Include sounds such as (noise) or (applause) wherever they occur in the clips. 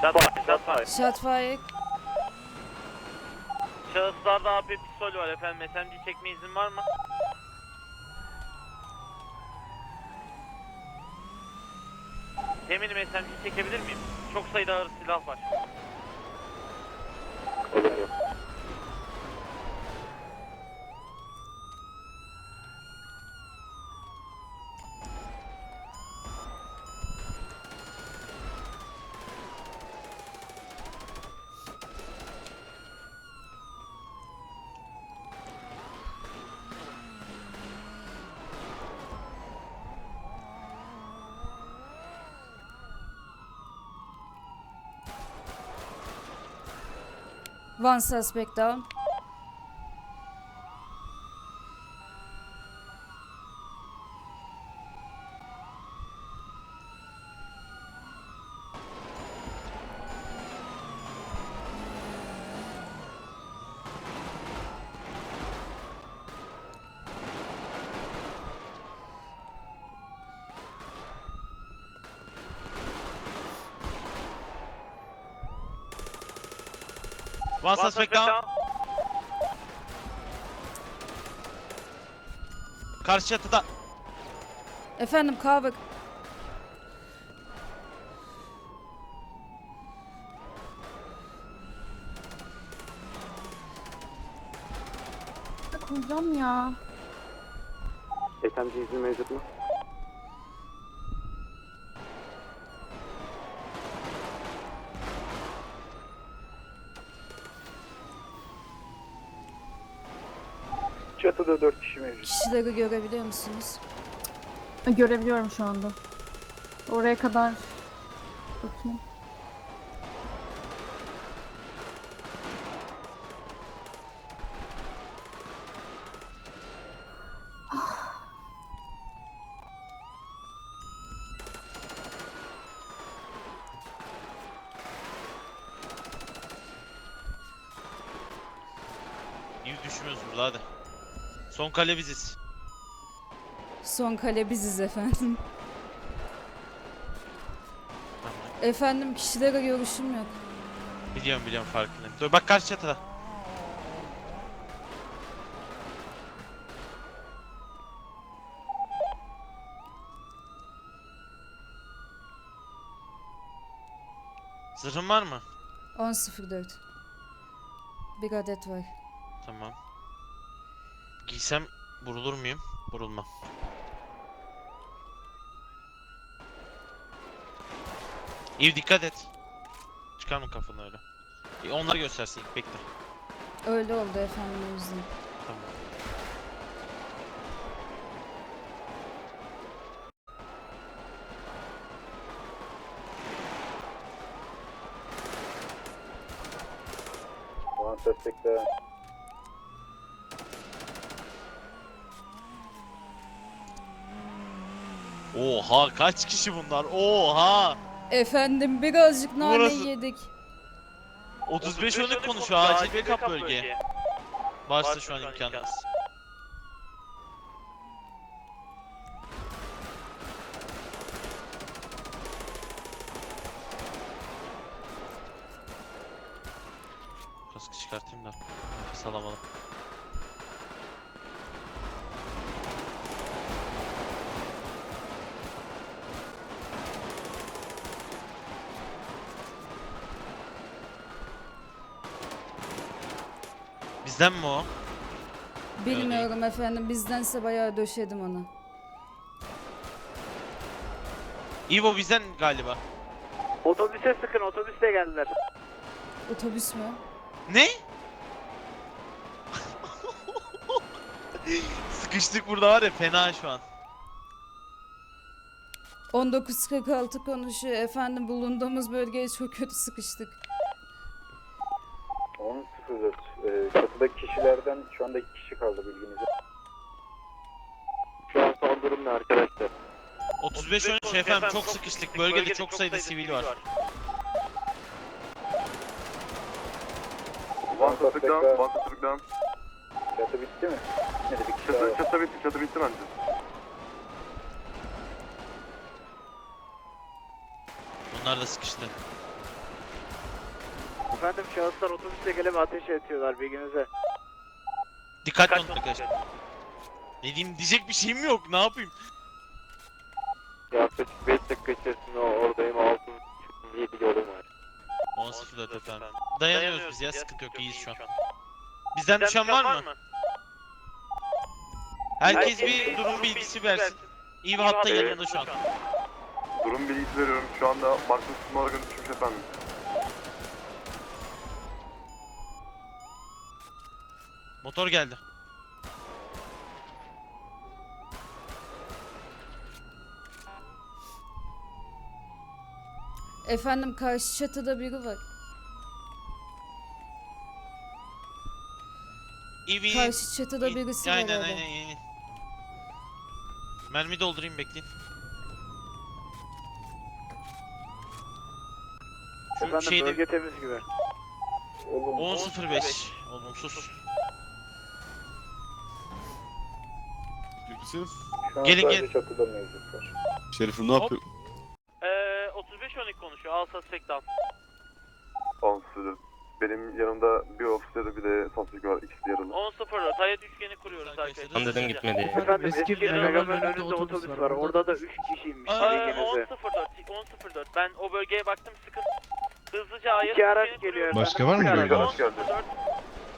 Shotfire, shotfire. Shotfire. Şahıslarda AP pistol var efendim. SMG çekme izin var mı? Eminim SMG çekebilir miyim? Çok sayıda ağır silah var. One suspect down. One suspect down. Karşı çatıda. Efendim cover. Koyacağım ya. SMG izni mevcut mu? Çatıda 4 kişi mevcut. Kişileri görebiliyor musunuz? Görebiliyorum şu anda. Oraya kadar bakayım. İyi düşmüyoruz burada hadi. Son kale biziz. Son kale biziz efendim. Efendim kişilere görüşüm yok. Biliyorum biliyorum farkındayım. Dur bak karşı çatıda. Zırhın var mı? 10.04. Bir adet var. Tamam. Giysem vurulur muyum? Vurulmam. İyi dikkat et. Çıkarma kafanı öyle. E, onlar göstersin ilk bekle. Öyle oldu efendim o yüzden. Tamam. One suspect down. Oha kaç kişi bunlar? Oha! Efendim birazcık nane Burası- yedik. 35 önlük konuşuyor acil backup bölge. Varsa şu an imkansız. Kaskı çıkartayım da nefes alamadım. Bizden mi o? Bilmiyorum efendim bizdense bayağı döşedim onu. Ivo bizden galiba. Otobüse sıkın, otobüste geldiler. Otobüs mü? Ne? (laughs) Sıkıştık burada var ya fena şu an. 1946 konuşuyor efendim bulunduğumuz bölgeye çok kötü sıkıştık. 10.04. Ee, çatıdaki kişilerden şu anda 2 kişi kaldı bilginize. Şu an son durum ne arkadaşlar? 35 13 efendim çok sıkıştık. Bölgede çok sayıda sivil var. One suspect down. One suspect down. Çatı bitti mi? Ne dedik? Çatı, çatı bitti, çatı bitti bence. Bunlar da sıkıştı. Efendim şahıslar otobüse gelip ateş ediyorlar bilginize. Dikkatli olun arkadaşlar. Ne diyeyim diyecek bir şeyim yok. Ne yapayım? Yaklaşık 5 dakika içerisinde oradayım 6.7 yolum var. 10.04 efendim. Dayanıyoruz biz ya sıkıntı yok iyiyiz şu an. Bizden düşen var mı? Herkes bir durum bilgisi versin. İyi ve hatta yanında şu an. Durum bilgisi veriyorum. Şu anda Marcus Morgan düşmüş efendim. Motor geldi. Efendim karşı çatıda biri var. İyi Karşı çatıda birisi var Aynen aynen aynen. Mermi doldurayım bekleyin. Şu Efendim şeyde bölge temiz gibi. Oğlum 10.05 olumsuz. Şu an Gelin, sadece gelin. çatıda mevcutlar. Şerif'im ne Hop. yapıyor? Ee, 35 12 konuşuyor. Al suspect down. 10 Benim yanımda bir ofisleri bir de suspect var. İkisi yaralı. 10 0 Hayat üçgeni kuruyoruz Arkadaşlar, arkadaşlar. dedim gitmedi. Efendim eski eski bir Megaman önünde otobüs var. Orada da 3 kişiymiş Ee, bilginize. 10.04 10.04 ben o bölgeye baktım sıkıntı. Hızlıca hayat İki araç geliyor efendim. Başka var mı araç. 10.04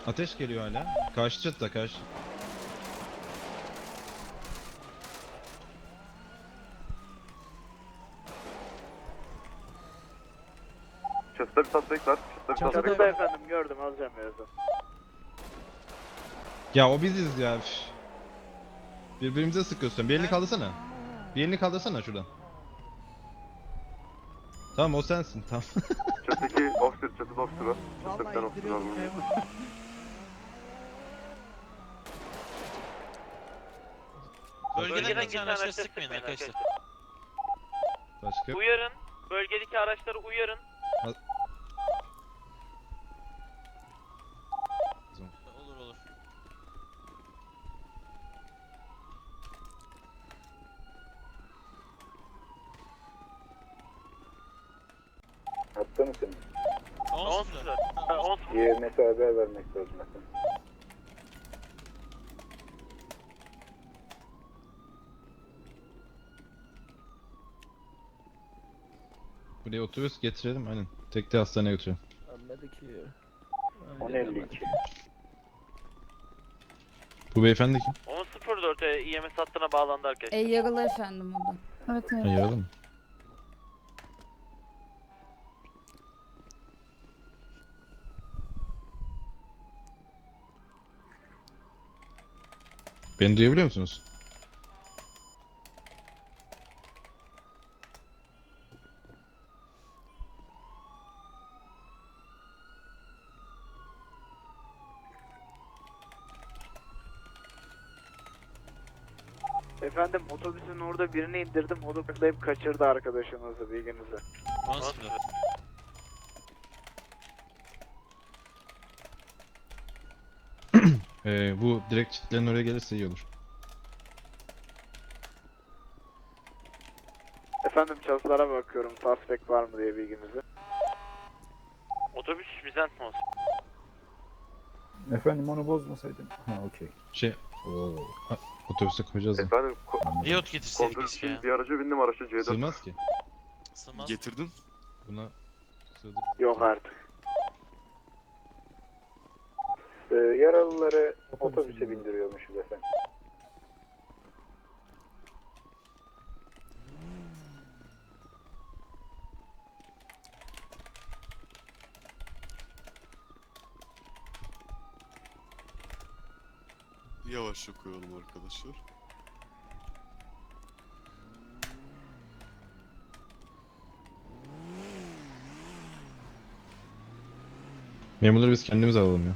Ateş geliyor hala. Karşı çatıda karşı. Suspect var. Çatıda bir suspect Çatıda var. efendim gördüm alacağım birazdan. Ya o biziz ya. üf. Birbirimize sıkıyorsun. Bir elini kaldırsana. Bir elini kaldırsana şuradan. Tamam o sensin. Tamam. (laughs) Çatıdaki officer, çatıda officer var. Çatıda bir tane officer var. (laughs) Bölgeden geçen araçları sıkmayın arkadaşlar. Başka. Uyarın. Bölgedeki araçları uyarın. Olur olur. Hatta mısın? 10.04. 10.04 10 YMS'e haber vermek lazım. Buraya otobüs getirelim aynen. Tekte hastaneye götürelim. 10.52. Bu beyefendi kim? 10.04 e, IMS hattına bağlandı arkadaşlar. E yaralı efendim burada. Evet evet. Ha, yaralı mı? Beni duyabiliyor musunuz? Efendim otobüsün orada birini indirdim. O da kaçırdı arkadaşınızı bilginize. 10.04. Ee, bu direkt çitlerin oraya gelirse iyi olur. Efendim çalışlara bakıyorum. Suspect var mı diye bilginize. Otobüs bizden olsun. Efendim onu bozmasaydın. Ha okey. Şey, Oo. otobüse koyacağız da. Efendim ko- Riot getirseydik kontrol keşke için ya. bir araca bindim araçta C4. Sığmaz ki. Sığmaz. Getirdin. Buna sığdır. Yok artık. Ee, yaralıları otobüse bindiriyormuşuz efendim. Yavaşça koyalım arkadaşlar. Memurları biz kendimiz alalım ya.